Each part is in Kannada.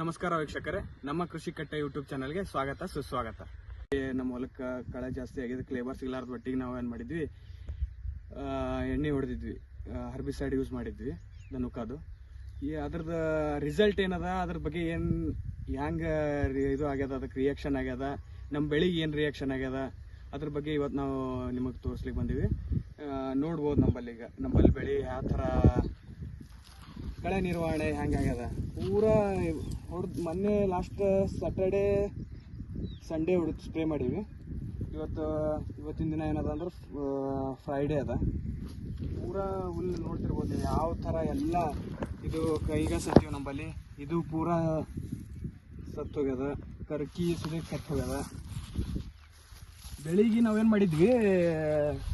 ನಮಸ್ಕಾರ ವೀಕ್ಷಕರೇ, ನಮ್ಮ ಕೃಷಿ ಕಟ್ಟೆ ಯೂಟ್ಯೂಬ್ ಚಾನಲ್ಗೆ ಸ್ವಾಗತ, ಸುಸ್ವಾಗತ. ನಮ್ಮ ಹೊಲಕ್ಕೆ ಕಳೆ ಜಾಸ್ತಿ ಆಗಿದ್ದಕ್ಕೆ ಲೇಬರ್ ಸಿಗ್ಲಾರ್ದ ಒಟ್ಟಿಗೆ ನಾವು ಏನು ಮಾಡಿದ್ವಿ ಎಣ್ಣೆ ಹೊಡೆದಿದ್ವಿ ಹರ್ಬಿಸೈಡ್ ಯೂಸ್ ಮಾಡಿದ್ವಿ ದನುಕಾದು ಈ ಅದ್ರದ್ದು ರಿಸಲ್ಟ್ ಏನದ, ಅದ್ರ ಬಗ್ಗೆ ಏನು ಹೆಂಗೆ ಇದು ಆಗ್ಯದ ಅದಕ್ಕೆ ರಿಯಾಕ್ಷನ್ ಆಗ್ಯದ ನಮ್ಮ ಬೆಳಿಗ್ಗೆ ಏನು ರಿಯಾಕ್ಷನ್ ಆಗ್ಯದ, ಅದ್ರ ಬಗ್ಗೆ ಇವತ್ತು ನಾವು ನಿಮಗೆ ತೋರಿಸ್ಲಿಕ್ಕೆ ಬಂದೀವಿ. ನೋಡ್ಬೋದು ನಮ್ಮಲ್ಲಿ ಈಗ ನಮ್ಮಲ್ಲಿ ಬೆಳೆ ಯಾವ ಥರ ಕಳೆ ನಿರ್ವಹಣೆ ಹೆಂಗಾಗ್ಯದ? ಪೂರಾ ಹೊಡೆದು ಮೊನ್ನೆ ಲಾಸ್ಟ್ ಸ್ಯಾಟರ್ಡೇ ಸಂಡೇ ಹೊಡೆದು ಸ್ಪ್ರೇ ಮಾಡೀವಿ. ಇವತ್ತು, ಇವತ್ತಿನ ದಿನ ಏನದ ಅಂದ್ರೆ ಫ್ರೈಡೇ ಅದ. ಪೂರಾ ಹುಲ್ಲು ನೋಡ್ತಿರ್ಬೋದು ಯಾವ ಥರ ಎಲ್ಲ ಇದು ಕೈಗ ಸತ್ತೀವಿ ನಂಬಲ್ಲಿ. ಇದು ಪೂರಾ ಸತ್ತೋಗ್ಯದ. ಕರ್ಕಿ ಸುದೇ ಕತ್ತೋಗ್ಯದ ಬೆಳಿಗ್ಗೆ ನಾವೇನು ಮಾಡಿದ್ವಿ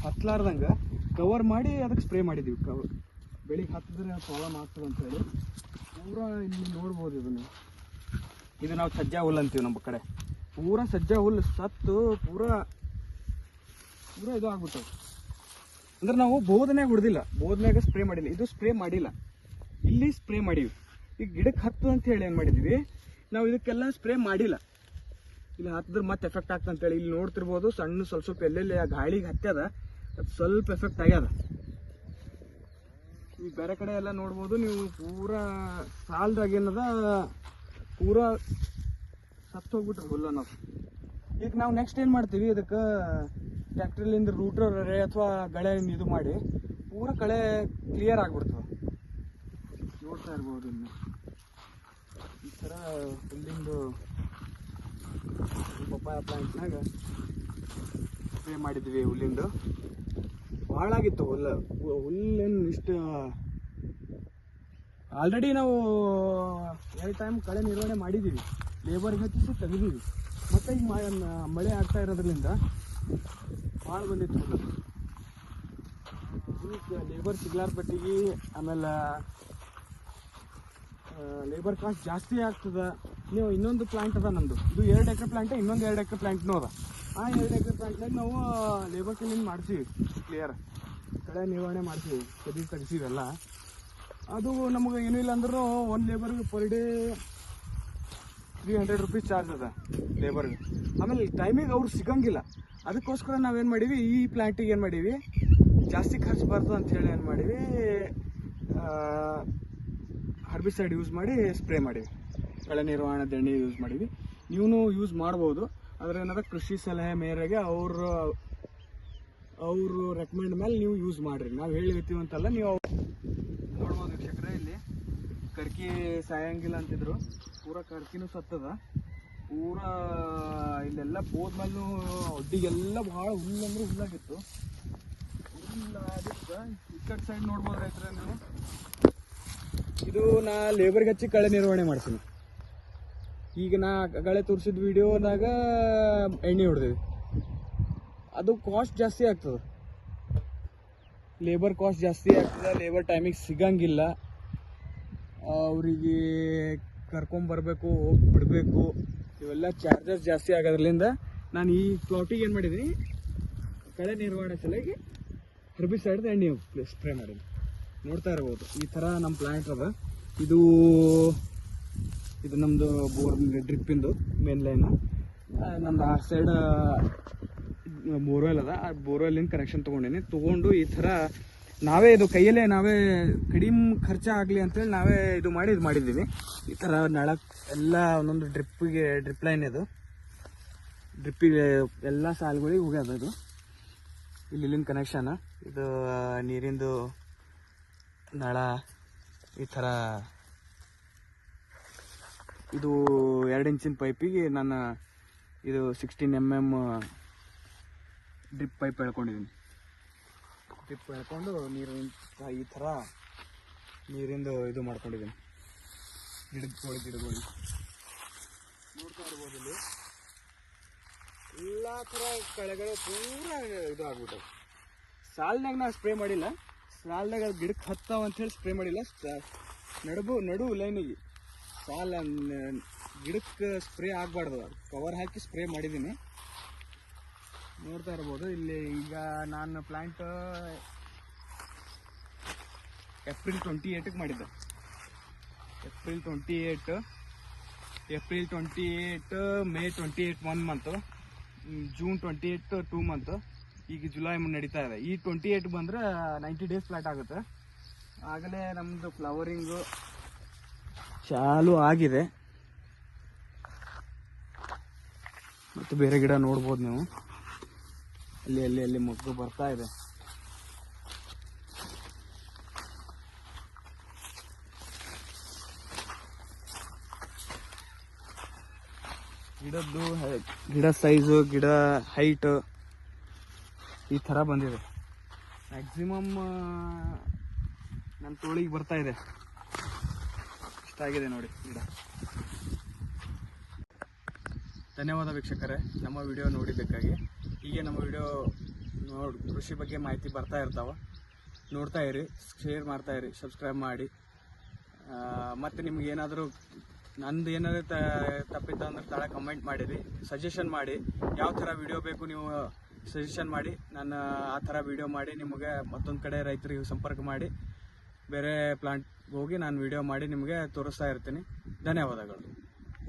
ಹತ್ತಲಾರ್ದಂಗೆ ಕವರ್ ಮಾಡಿ ಅದಕ್ಕೆ ಸ್ಪ್ರೇ ಮಾಡಿದ್ವಿ. ಕವರ್ ಬೆಳಿಗ್ಗೆ ಹತ್ತಿದ್ರೆ ಪ್ರಾಬ್ಲಮ್ ಆಗ್ತದೆ ಅಂತ ಹೇಳಿ ಪೂರಾ ಇಲ್ಲಿ ನೋಡ್ಬೋದು ಇದನ್ನು. ಇದು ನಾವು ಸಜ್ಜಾ ಹುಲ್ಲು ಅಂತೀವಿ ನಮ್ಮ ಕಡೆ. ಪೂರ ಸಜ್ಜ ಹುಲ್ಲು ಸತ್ತು ಪೂರ ಪೂರ ಇದು ಆಗ್ಬಿಟ್ಟವು ಅಂದ್ರೆ ನಾವು ಬೋಧನೆಗೆ ಹೊಡೆದಿಲ್ಲ. ಬೋಧನೆಗೆ ಸ್ಪ್ರೇ ಮಾಡಿಲ್ಲ. ಇದು ಸ್ಪ್ರೇ ಮಾಡಿಲ್ಲ. ಇಲ್ಲಿ ಸ್ಪ್ರೇ ಮಾಡೀವಿ. ಈಗ ಗಿಡಕ್ಕೆ ಹತ್ತು ಅಂತ ಹೇಳಿ ಏನು ಮಾಡಿದ್ವಿ? ನಾವು ಇದಕ್ಕೆಲ್ಲ ಸ್ಪ್ರೇ ಮಾಡಿಲ್ಲ. ಇಲ್ಲಿ ಹತ್ತಿದ್ರೆ ಮತ್ತೆ ಎಫೆಕ್ಟ್ ಆಗ್ತಂತೇಳಿ ಅಂತೇಳಿ ಇಲ್ಲಿ ನೋಡ್ತಿರ್ಬೋದು. ಸಣ್ಣ ಸ್ವಲ್ಪ ಸ್ವಲ್ಪ ಎಲ್ಲೆಲ್ಲಿ ಆ ಗಾಳಿಗೆ ಹತ್ಯದ, ಅದು ಸ್ವಲ್ಪ ಎಫೆಕ್ಟ್ ಆಗ್ಯದ. ಈಗ ಬೇರೆ ಕಡೆ ಎಲ್ಲ ನೋಡ್ಬೋದು, ನೀವು ಪೂರಾ ಸಾಲದಾಗ ಏನದ, ಪೂರಾ ಸತ್ತು ಹೋಗ್ಬಿಟ್ರೆ ಹುಲ್ಲು ನಾವು. ಈಗ ನಾವು ನೆಕ್ಸ್ಟ್ ಏನು ಮಾಡ್ತೀವಿ, ಇದಕ್ಕೆ ಟ್ಯಾಕ್ಟ್ರಿಲಿಂದ ರೂಟ್ರ್ ಅಥವಾ ಗಳೆ ಇದು ಮಾಡಿ, ಪೂರ ಕಳೆ ಕ್ಲಿಯರ್ ಆಗ್ಬಿಡ್ತದೆ. ನೋಡ್ತಾ ಇರ್ಬೋದು ಇನ್ನು. ಈ ಥರ ಹುಲ್ಲಿಂದು ಪಪ್ಪಾಯ ಪ್ಲಾಂಟ್ನಾಗ ಸ್ಪ್ರೇ ಮಾಡಿದ್ವಿ ಹುಲ್ಲಿಂದು ಭಾಳ ಆಗಿತ್ತು ಹುಲ್ಲು ಹುಲ್ಲೇನು ಇಷ್ಟು. ಆಲ್ರೆಡಿ ನಾವು ಎರಡು ಟೈಮ್ ಕಳೆ ನಿರ್ವಹಣೆ ಮಾಡಿದ್ದೀವಿ ಲೇಬರ್ ಹಚ್ಚಿಸಿ ತೆಗೆದೀವಿ ಮತ್ತೆ ಈಗ ಮಳೆ ಆಗ್ತಾ ಇರೋದ್ರಿಂದ ಭಾಳ ಬಂದಿತ್ತು ಈಗ ಲೇಬರ್ ಸಿಗ್ಲಾರ ಪಟ್ಟಿಗೆ ಆಮೇಲೆ ಲೇಬರ್ ಕಾಸ್ಟ್ ಜಾಸ್ತಿ ಆಗ್ತದೆ. ನೀವು ಇನ್ನೊಂದು ಪ್ಲಾಂಟ್ ಅದ ನಮ್ಮದು ಇದು ಎರಡು ಎಕರೆ ಪ್ಲಾಂಟ್ ಇನ್ನೊಂದು ಎರಡು ಎಕರೆ ಪ್ಲಾಂಟ್ನೂ ಅದ ಆ ಎರಡು ಎಕರೆ ಪ್ಲಾಂಟ್ನಾಗ ನಾವು ಲೇಬರ್ ಕ್ಲೀನ್ ಮಾಡ್ತೀವಿ ಕ್ಲಿಯರ್ ಕಳೆ ನಿರ್ವಹಣೆ ಮಾಡ್ತೀವಿ ಕದಿ ತೆಗಿಸಿವೆಲ್ಲ ಅದು ನಮಗೆ ಏನೂ ಇಲ್ಲ ಅಂದ್ರೂ ಒಂದು ಲೇಬರ್ಗೆ per day three hundred rupees charge ಅದ ಲೇಬರ್ಗೆ ಆಮೇಲೆ ಟೈಮಿಗೆ ಅವ್ರು ಸಿಗಂಗಿಲ್ಲ. ಅದಕ್ಕೋಸ್ಕರ ನಾವೇನು ಮಾಡೀವಿ, ಈ ಪ್ಲಾಂಟಿಗೆ ಏನು ಮಾಡೀವಿ, ಜಾಸ್ತಿ ಖರ್ಚು ಬರ್ತದೆ ಅಂತ ಹೇಳಿ ಏನು ಮಾಡೀವಿ ಹರ್ಬಿಸೈಡ್ ಯೂಸ್ ಮಾಡಿ ಸ್ಪ್ರೇ ಮಾಡೀವಿ. ಕಳೆ ನಿರ್ವಹಣೆ ಎಣ್ಣೆ ಯೂಸ್ ಮಾಡೀವಿ. ನೀವು ಯೂಸ್ ಮಾಡ್ಬೋದು. ಆದರೆ ಏನಾದ್ರೆ ಕೃಷಿ ಸಲಹೆ ಮೇರೆಗೆ ಅವರು ಅವರು ರೆಕಮೆಂಡ್ ಮೇಲೆ ನೀವು ಯೂಸ್ ಮಾಡಿರಿ. ನಾವು ಹೇಳಿರ್ತೀವಿ ಅಂತಲ್ಲ ನೀವು ನೋಡ್ಬೋದು ವೀಕ್ಷಕರೇ ಇಲ್ಲಿ. ಕರ್ಕಿ ಸಾಯಂಗಿಲ್ಲ ಅಂತಿದ್ರು. ಪೂರ ಕರ್ಕಿನೂ ಸತ್ತದ. ಪೂರ ಇಲ್ಲೆಲ್ಲ ಹೋದ್ಮೇಲೂ ಒಡ್ಡಿಗೆಲ್ಲ ಭಾಳ ಹುಲ್ಲಂದ್ರೆ ಹುಲ್ಲಾಗಿತ್ತು. ಹುಲ್ಲಾಗಿತ್ತು ಈ ಸೈಡ್ ನೋಡ್ಬೋದು ರೈತರ ನೀವು? ಇದು ನಾ ಲೇಬರ್ಗೆ ಹಚ್ಚಿ ಕಳೆ ನಿರ್ವಹಣೆ ಮಾಡ್ತೀನಿ. ಈಗ ನಾ ಗಳೆ ತೋರಿಸಿದ ವಿಡಿಯೋದಾಗ ಎಣ್ಣೆ ಹೊಡೆದಿವಿ. ಅದು ಕಾಸ್ಟ್ ಜಾಸ್ತಿ ಆಗ್ತದೆ. ಲೇಬರ್ ಕಾಸ್ಟ್ ಜಾಸ್ತಿ ಆಗ್ತದೆ ಲೇಬರ್ ಟೈಮಿಗೆ ಸಿಗಂಗಿಲ್ಲ. ಅವರಿಗೆ ಕರ್ಕೊಂಬರ್ಬೇಕು ಹೋಗಿ ಬಿಡಬೇಕು. ಇವೆಲ್ಲ ಚಾರ್ಜಸ್ ಜಾಸ್ತಿ ಆಗೋದ್ರಿಂದ ನಾನು ಈ ಪ್ಲಾಟಿಗೆ ಏನು ಮಾಡಿದ್ದೀನಿ ಕಳೆ ನಿರ್ವಹಣೆ ಸಲಾಗಿ ಹರ್ಬಿ ಸೈಡ್ದು ಎಣ್ಣೆ ಸ್ಪ್ರೇ ಮಾಡೀನಿ ನೋಡ್ತಾ ಇರ್ಬೋದು. ಈ ಥರ ನಮ್ಮ ಪ್ಲ್ಯಾಂಟ್ ಅದ. ಇದು ಇದು ನಮ್ಮದು ಬೋರ್ ಡ್ರಿಪ್ಪಿಂದು ಮೇನ್ ಲೈನ್ ನಮ್ದು ಆ ಸೈಡ್ ಬೋರ್ವೆಲ್ ಅದ. ಆ ಬೋರ್ವೆಲ್ಲಿಂದ ಕನೆಕ್ಷನ್ ತೊಗೊಂಡೇನಿ. ತೊಗೊಂಡು ಈ ಥರ ನಾವೇ ಇದು ಕೈಯಲ್ಲೇ ನಾವೇ ಕಡಿಮೆ ಖರ್ಚು ಆಗಲಿ ಅಂತೇಳಿ ನಾವೇ ಇದು ಮಾಡಿ, ಇದು ಮಾಡಿದ್ದೀವಿ ಈ ಥರ ನಳ ಎಲ್ಲ ಒಂದೊಂದು ಡ್ರಿಪ್ಪಿಗೆ ಡ್ರಿಪ್ ಲೈನ್ ಇದು. ಡ್ರಿಪ್ಪಿಗೆ ಎಲ್ಲ ಸಾಲುಗಳಿಗೆ ಹೋಗ್ಯದ ಇದು. ಇಲ್ಲಿ ಇಲ್ಲಿಂದ ಕನೆಕ್ಷನ್ ಇದು ನೀರಿಂದು ನಳ ಈ ಥರ ಇದು ಎರಡು ಇಂಚಿನ ಪೈಪಿಗೆ ನಾನು ಇದು sixteen M M drip pipe ಎಳ್ಕೊಂಡಿದ್ದೀನಿ. Drip ಎಳ್ಕೊಂಡು ನೀರಿನ ಈ ಥರ ನೀರಿಂದು ಇದು ಮಾಡ್ಕೊಂಡಿದ್ದೀನಿ. ಗಿಡಗಳು ಗಿಡಗಳು ನೋಡ್ತಾ ಇರ್ಬೋದು ಇಲ್ಲಿ. ಎಲ್ಲ ಥರ ಕಳೆಗಳು ಪೂರ ಇದು ಆಗ್ಬಿಟ್ಟವು ಸಾಲ್ನಾಗ ನಾನು ಸ್ಪ್ರೇ ಮಾಡಿಲ್ಲ. ಸಾಲ್ನಾಗ ಗಿಡಕ್ಕೆ ಹತ್ತಾವ ಅಂತೇಳಿ ಸ್ಪ್ರೇ ಮಾಡಿಲ್ಲ. ನಡುಬು, ನಡು ಲೈನಿಗೆ. ಸಾಲ ಗಿಡಕ್ಕೆ ಸ್ಪ್ರೇ ಆಗಬಾರ್ದು. ಕವರ್ ಹಾಕಿ ಸ್ಪ್ರೇ ಮಾಡಿದ್ದೀನಿ. ನೋಡ್ತಾ ಇರ್ಬೋದು, ಇಲ್ಲಿ ಈಗ ನಾನು ಪ್ಲ್ಯಾಂಟ್ ಏಪ್ರಿಲ್ ಟ್ವೆಂಟಿ ಏಯ್ಟಿಗೆ ಮಾಡಿದ್ದೆ. April twenty eight April twenty eight May twenty eight one month June twenty eight two month ಈಗ ಜುಲೈ ನಡೀತಾ ಇದೆ. ಈ ಟ್ವೆಂಟಿ ಏಯ್ಟ್ ಬಂದ್ರೆ ನೈಂಟಿ ಡೇಸ್ ಫ್ಲಾಟ್ ಆಗುತ್ತೆ. ಆಗಲೇ ನಮ್ಮದು ಫ್ಲವರಿಂಗು ಚಾಲು ಆಗಿದೆ. ಮತ್ತು ಬೇರೆ ಗಿಡ ನೋಡ್ಬೋದು ನೀವು. ಅಲ್ಲಿ ಅಲ್ಲಿ ಅಲ್ಲಿ ಮಗ್ಗು ಬರ್ತಾ ಇದೆ. ಗಿಡದ್ದು ಗಿಡ ಸೈಜು ಗಿಡ ಹೈಟ್ ಈ ಥರ ಬಂದಿದೆ. ಮ್ಯಾಕ್ಸಿಮಮ್ ನನ್ನ ತೋಳಿಗೆ ಬರ್ತಾ ಇದೆ. ಇಷ್ಟಾಗಿದೆ ನೋಡಿ, ಗಿಡ. ಧನ್ಯವಾದ ವೀಕ್ಷಕರೇ, ನಮ್ಮ ವಿಡಿಯೋ ನೋಡಿದ್ದಕ್ಕಾಗಿ. ಹೀಗೆ ನಮ್ಮ ವಿಡಿಯೋ ನೋಡಿ, ಕೃಷಿ ಬಗ್ಗೆ ಮಾಹಿತಿ ಬರ್ತಾ ಇರ್ತಾವೆ, ನೋಡ್ತಾ ಇರಿ, ಶೇರ್ ಮಾಡ್ತಾ ಇರಿ, ಸಬ್ಸ್ಕ್ರೈಬ್ ಮಾಡಿ. ಮತ್ತು ನಿಮ್ಗೆ ಏನಾದರೂ ನಂದು ಏನಾದರೂ ತಪ್ಪಿತ್ತು ಅಂದ್ರೆ ತಳ ಕಮೆಂಟ್ ಮಾಡಿರಿ ಸಜೆಷನ್ ಮಾಡಿ. ಯಾವ ಥರ ವಿಡಿಯೋ ಬೇಕು ನೀವು ಸಜೆಷನ್ ಮಾಡಿ ನಾನು ಆ ಥರ ವಿಡಿಯೋ ಮಾಡಿ, ನಿಮಗೆ ಮತ್ತೊಂದು ಕಡೆ ರೈತರಿಗೆ ಸಂಪರ್ಕ ಮಾಡಿ. ಬೇರೆ ಪ್ಲಾಂಟ್ ಹೋಗಿ ನಾನು ವಿಡಿಯೋ ಮಾಡಿ ನಿಮಗೆ ತೋರಿಸ್ತಾ ಇರ್ತೀನಿ. ಧನ್ಯವಾದಗಳು.